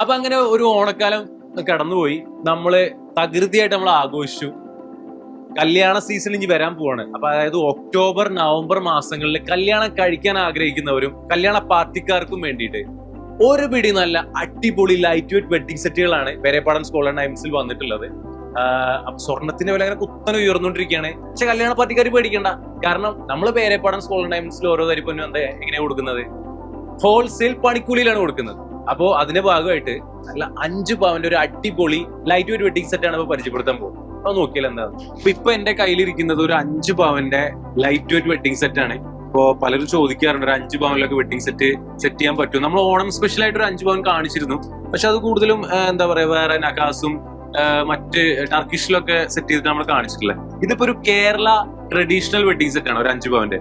അപ്പൊ അങ്ങനെ ഒരു ഓണക്കാലം കടന്നുപോയി. നമ്മൾ തകൃതിയായിട്ട് നമ്മൾ ആഘോഷിച്ചു. കല്യാണ സീസൺ ഇനി വരാൻ പോവാണ്. അപ്പൊ അതായത് ഒക്ടോബർ നവംബർ മാസങ്ങളിൽ കല്യാണം കഴിക്കാൻ ആഗ്രഹിക്കുന്നവരും കല്യാണ പാർട്ടിക്കാർക്കും വേണ്ടിയിട്ട് ഒരു പിടി നല്ല അടിപൊളി ലൈറ്റ് വെയിറ്റ് വെഡിങ് സെറ്റുകളാണ് പെരേപ്പാടൻ സ്കൂൾ ആൻഡ് ടൈംസിൽ വന്നിട്ടുള്ളത്. സ്വർണത്തിന്റെ വില അങ്ങനെ കുത്തനെ ഉയർന്നുകൊണ്ടിരിക്കുകയാണ്. പക്ഷെ കല്യാണ പാർട്ടിക്കാർ പേടിക്കണ്ട. കാരണം നമ്മൾ പേരേപ്പാടൻ സ്കൂൾ ആൻഡ് ടൈംസിൽ ഓരോ തരിപ്പനും എന്താ എങ്ങനെയാണ് കൊടുക്കുന്നത്? ഹോൾസെയിൽ പണിക്കൂലിയിലാണ് കൊടുക്കുന്നത്. അപ്പോ അതിന്റെ ഭാഗമായിട്ട് നല്ല അഞ്ച് പവന്റെ ഒരു അടിപൊളി ലൈറ്റ് വെയിറ്റ് വെഡിങ് സെറ്റ് ആണ് ഇപ്പൊ പരിചയപ്പെടുത്താൻ പോകുന്നത്. അത് നോക്കിയാൽ എന്താ? അപ്പൊ ഇപ്പൊ എന്റെ കയ്യിലിരിക്കുന്നത് ഒരു അഞ്ച് പവന്റെ ലൈറ്റ് വെയിറ്റ് വെഡിങ് സെറ്റ് ആണ്. ഇപ്പോ പലരും ചോദിക്കാറുണ്ട് ഒരു അഞ്ച് പവനിലൊക്കെ വെഡിങ് സെറ്റ് സെറ്റ് ചെയ്യാൻ പറ്റും നമ്മൾ ഓണം സ്പെഷ്യൽ ആയിട്ട് ഒരു അഞ്ച് പവൻ കാണിച്ചിരുന്നു. പക്ഷെ അത് കൂടുതലും എന്താ പറയാ വേറെ നഗാസും മറ്റ് മറ്റ് ടർക്കിഷിലൊക്കെ സെറ്റ് ചെയ്തിട്ട് നമ്മൾ കാണിച്ചിട്ടില്ല ഇതിപ്പോ ഒരു കേരള ട്രഡീഷണൽ വെഡിങ് സെറ്റ് ആണ് ഒരു അഞ്ച് പവന്റെ.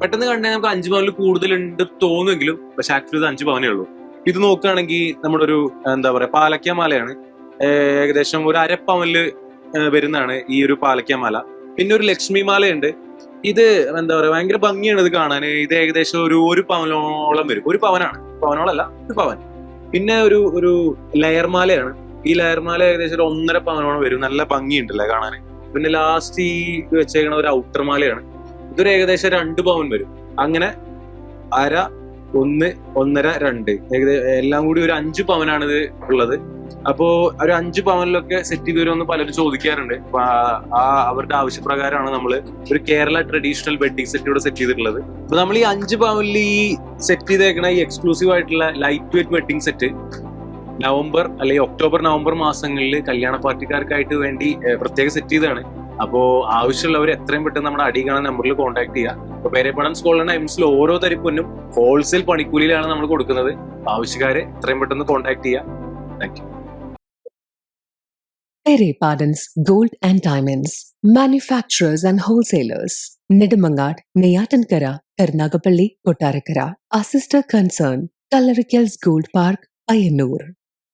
പെട്ടെന്ന് കണ്ടാൽ നമുക്ക് അഞ്ച് പവനിൽ കൂടുതലുണ്ട് തോന്നുമെങ്കിലും പക്ഷെ ആക്ച്വലി ഇത് അഞ്ച് പവനേ ഉള്ളൂ. ഇത് നോക്കുകയാണെങ്കിൽ നമ്മുടെ ഒരു എന്താ പറയാ പാലക്ക ഏകദേശം ഒരു അരപ്പവനിൽ ഏർ വരുന്നതാണ് ഈ ഒരു പാലക്ക പിന്നെ ഒരു ലക്ഷ്മി മാലയുണ്ട് ഇത് എന്താ പറയാ ഭയങ്കര ഭംഗിയാണ് ഇത് കാണാൻ ഇത് ഏകദേശം ഒരു ഒരു പവനോളം വരും. ഒരു പവനാണ്. പവനോളല്ല ഒരു പവൻ. പിന്നെ ഒരു ഒരു ലെയർ മാലയാണ് ഈ ലെയർ മാല ഏകദേശം ഒരു ഒന്നര പവനോളം വരും. നല്ല ഭംഗിയുണ്ടല്ലേ കാണാൻ പിന്നെ ലാസ്റ്റ് ഈ വെച്ചേക്കണ ഒരു ഔട്ടർ മാലയാണ് ഇതൊരു ഏകദേശം രണ്ട് പവൻ വരും. അങ്ങനെ അര ഒന്ന് ഒന്നര രണ്ട്. ഏകദേശം എല്ലാം കൂടി ഒരു അഞ്ച് പവനാണ് ഇത് ഉള്ളത്. അപ്പോ ഒരു അഞ്ച് പവനിലൊക്കെ സെറ്റ് ചെയ്ത് വരുമെന്ന് പലരും ചോദിക്കാറുണ്ട്. ആ- അവരുടെ ആവശ്യപ്രകാരമാണ് നമ്മൾ ഒരു കേരള ട്രഡീഷണൽ വെഡ്ഡിംഗ് സെറ്റ് ഇവിടെ സെറ്റ് ചെയ്തിട്ടുള്ളത്. അപ്പൊ നമ്മൾ ഈ അഞ്ച് പവനിൽ ഈ സെറ്റ് ചെയ്തേക്കണ ഈ എക്സ്ക്ലൂസീവ് ആയിട്ടുള്ള light weight wedding set November അല്ലെങ്കിൽ ഒക്ടോബർ നവംബർ മാസങ്ങളിൽ കല്യാണ പാർട്ടിക്കാർക്കായിട്ട് വേണ്ടി പ്രത്യേകം സെറ്റ് ചെയ്തതാണ്. അപ്പോ ആവശ്യമുള്ളവർ എത്രയും പെട്ടെന്ന് നമ്മുടെ അടി കാണുന്ന നമ്പറിൽ കോൺടാക്ട് ചെയ്യുക അപ്പൊ പേരപ്പണം സ്കൂളിന്റെ എംസിൽ ഓരോ തരിപ്പൊന്നും ഹോൾസെയിൽ പണിക്കൂലിയിലാണ് നമ്മൾ കൊടുക്കുന്നത് ആവശ്യക്കാരെ എത്രയും പെട്ടെന്ന് കോൺടാക്ട് ചെയ്യുക thank you Pere Pardon's Gold and Diamonds, manufacturers and wholesalers, Nedumangad, Neyatankara, Karnagapalli, Kottarakara, our sister concern, Kallarikals Gold Park, Payyanur.